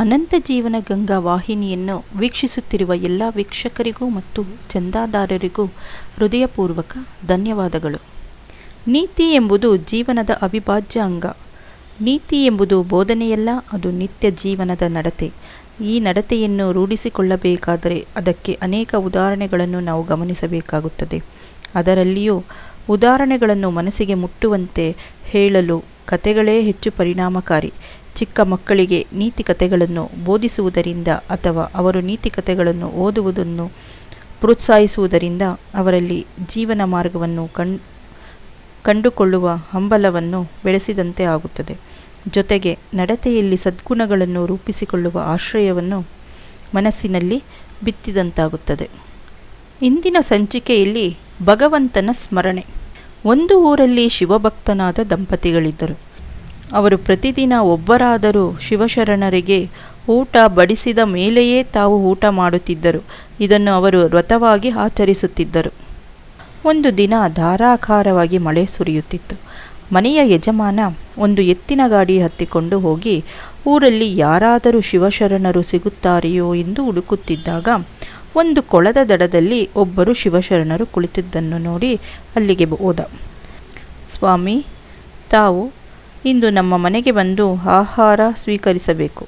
ಅನಂತ ಜೀವನ ಗಂಗಾ ವಾಹಿನಿಯನ್ನು ವೀಕ್ಷಿಸುತ್ತಿರುವ ಎಲ್ಲ ವೀಕ್ಷಕರಿಗೂ ಮತ್ತು ಚಂದಾದಾರರಿಗೂ ಹೃದಯಪೂರ್ವಕ ಧನ್ಯವಾದಗಳು. ನೀತಿ ಎಂಬುದು ಜೀವನದ ಅವಿಭಾಜ್ಯ ಅಂಗ. ನೀತಿ ಎಂಬುದು ಬೋಧನೆಯಲ್ಲ, ಅದು ನಿತ್ಯ ಜೀವನದ ನಡತೆ. ಈ ನಡತೆಯನ್ನು ರೂಢಿಸಿಕೊಳ್ಳಬೇಕಾದರೆ ಅದಕ್ಕೆ ಅನೇಕ ಉದಾಹರಣೆಗಳನ್ನು ನಾವು ಗಮನಿಸಬೇಕಾಗುತ್ತದೆ. ಅದರಲ್ಲಿಯೂ ಉದಾಹರಣೆಗಳನ್ನು ಮನಸ್ಸಿಗೆ ಮುಟ್ಟುವಂತೆ ಹೇಳಲು ಕತೆಗಳೇ ಹೆಚ್ಚು ಪರಿಣಾಮಕಾರಿ. ಚಿಕ್ಕ ಮಕ್ಕಳಿಗೆ ನೀತಿ ಕಥೆಗಳನ್ನು ಬೋಧಿಸುವುದರಿಂದ ಅಥವಾ ಅವರು ನೀತಿ ಕಥೆಗಳನ್ನು ಓದುವುದನ್ನು ಪ್ರೋತ್ಸಾಹಿಸುವುದರಿಂದ ಅವರಲ್ಲಿ ಜೀವನ ಮಾರ್ಗವನ್ನು ಕಂಡುಕೊಳ್ಳುವ ಹಂಬಲವನ್ನು ಬೆಳೆಸಿದಂತೆ ಆಗುತ್ತದೆ. ಜೊತೆಗೆ ನಡತೆಯಲ್ಲಿ ಸದ್ಗುಣಗಳನ್ನು ರೂಪಿಸಿಕೊಳ್ಳುವ ಆಶ್ರಯವನ್ನು ಮನಸ್ಸಿನಲ್ಲಿ ಬಿತ್ತಿದಂತಾಗುತ್ತದೆ. ಇಂದಿನ ಸಂಚಿಕೆಯಲ್ಲಿ ಭಗವಂತನ ಸ್ಮರಣೆ. ಒಂದು ಊರಲ್ಲಿ ಶಿವಭಕ್ತನಾದ ದಂಪತಿಗಳಿದ್ದರು. ಅವರು ಪ್ರತಿದಿನ ಒಬ್ಬರಾದರೂ ಶಿವಶರಣರಿಗೆ ಊಟ ಬಡಿಸಿದ ಮೇಲೆಯೇ ತಾವು ಊಟ ಮಾಡುತ್ತಿದ್ದರು. ಇದನ್ನು ಅವರು ವ್ರತವಾಗಿ ಆಚರಿಸುತ್ತಿದ್ದರು. ಒಂದು ದಿನ ಧಾರಾಕಾರವಾಗಿ ಮಳೆ ಸುರಿಯುತ್ತಿತ್ತು. ಮನೆಯ ಯಜಮಾನ ಒಂದು ಎತ್ತಿನ ಗಾಡಿ ಹತ್ತಿಕೊಂಡು ಹೋಗಿ, ಊರಲ್ಲಿ ಯಾರಾದರೂ ಶಿವಶರಣರು ಸಿಗುತ್ತಾರೆಯೋ ಎಂದು ಹುಡುಕುತ್ತಿದ್ದಾಗ, ಒಂದು ಕೊಳದ ದಡದಲ್ಲಿ ಒಬ್ಬರು ಶಿವಶರಣರು ಕುಳಿತಿದ್ದನ್ನು ನೋಡಿ ಅಲ್ಲಿಗೆ ಹೋದ. ಸ್ವಾಮಿ, ತಾವು ಇಂದು ನಮ್ಮ ಮನೆಗೆ ಬಂದು ಆಹಾರ ಸ್ವೀಕರಿಸಬೇಕು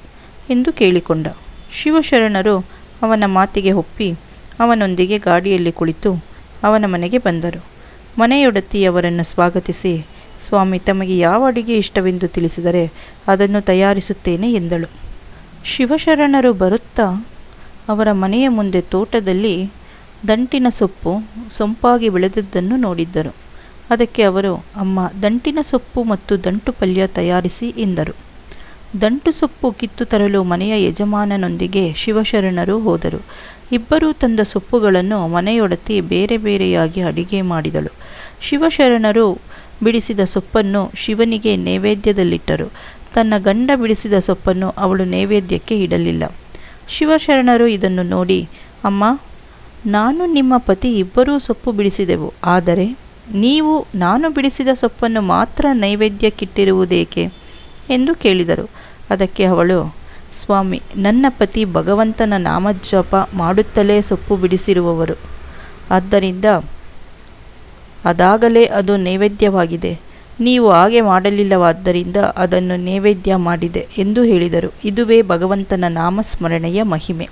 ಎಂದು ಕೇಳಿಕೊಂಡ. ಶಿವಶರಣರು ಅವನ ಮಾತಿಗೆ ಒಪ್ಪಿ ಅವನೊಂದಿಗೆ ಗಾಡಿಯಲ್ಲಿ ಕುಳಿತು ಅವನ ಮನೆಗೆ ಬಂದರು. ಮನೆಯೊಡತಿ ಅವರನ್ನು ಸ್ವಾಗತಿಸಿ, ಸ್ವಾಮಿ, ತಮಗೆ ಯಾವ ಅಡಿಗೆ ಇಷ್ಟವೆಂದು ತಿಳಿಸಿದರೆ ಅದನ್ನು ತಯಾರಿಸುತ್ತೇನೆ ಎಂದಳು. ಶಿವಶರಣರು ಬರುತ್ತಾ ಅವರ ಮನೆಯ ಮುಂದೆ ತೋಟದಲ್ಲಿ ದಂಟಿನ ಸೊಪ್ಪು, ಸೊಂಪಾಗಿ ಬೆಳೆದದ್ದನ್ನು ನೋಡಿದ್ದರು. ಅದಕ್ಕೆ ಅವರು, ಅಮ್ಮ, ದಂಟಿನ ಸೊಪ್ಪು ಮತ್ತು ದಂಟು ಪಲ್ಯ ತಯಾರಿಸಿ ಎಂದರು. ದಂಟು ಸೊಪ್ಪು ಕಿತ್ತು ತರಲು ಮನೆಯ ಯಜಮಾನನೊಂದಿಗೆ ಶಿವಶರಣರು ಹೋದರು. ಇಬ್ಬರೂ ತಂದ ಸೊಪ್ಪುಗಳನ್ನು ಮನೆಯೊಡತಿ ಬೇರೆ ಬೇರೆಯಾಗಿ ಅಡಿಗೆ ಮಾಡಿದಳು. ಶಿವಶರಣರು ಬಿಡಿಸಿದ ಸೊಪ್ಪನ್ನು ಶಿವನಿಗೆ ನೈವೇದ್ಯದಲ್ಲಿಟ್ಟರು. ತನ್ನ ಗಂಡ ಬಿಡಿಸಿದ ಸೊಪ್ಪನ್ನು ಅವಳು ನೈವೇದ್ಯಕ್ಕೆ ಇಡಲಿಲ್ಲ. ಶಿವಶರಣರು ಇದನ್ನು ನೋಡಿ, ಅಮ್ಮ, ನಾನು ನಿಮ್ಮ ಪತಿ ಇಬ್ಬರೂ ಸೊಪ್ಪು ಬಿಡಿಸಿದೆವು, ಆದರೆ ನೀವು ನಾನು ಬಿಡಿಸಿದ ಸೊಪ್ಪನ್ನು ಮಾತ್ರ ನೈವೇದ್ಯಕ್ಕಿಟ್ಟಿರುವುದೇಕೆ? ಎಂದು ಕೇಳಿದರು. ಅದಕ್ಕೆ ಅವಳು, ಸ್ವಾಮಿ, ನನ್ನ ಪತಿ ಭಗವಂತನ ನಾಮಜಪ ಮಾಡುತ್ತಲೇ ಸೊಪ್ಪು ಬಿಡಿಸಿರುವವರು. ಆದ್ದರಿಂದ ಅದಾಗಲೇ ಅದು ನೈವೇದ್ಯವಾಗಿದೆ. ನೀವು ಹಾಗೆ ಮಾಡಲಿಲ್ಲವಾದ್ದರಿಂದ ಅದನ್ನು ನೈವೇದ್ಯ ಮಾಡಿದೆ ಎಂದು ಹೇಳಿದರು. ಇದುವೇ ಭಗವಂತನ ನಾಮಸ್ಮರಣೆಯ ಮಹಿಮೆ.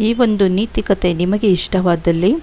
ಈ ಒಂದು ನೀತಿಕತೆ ನಿಮಗೆ ಇಷ್ಟವಾದಲ್ಲಿ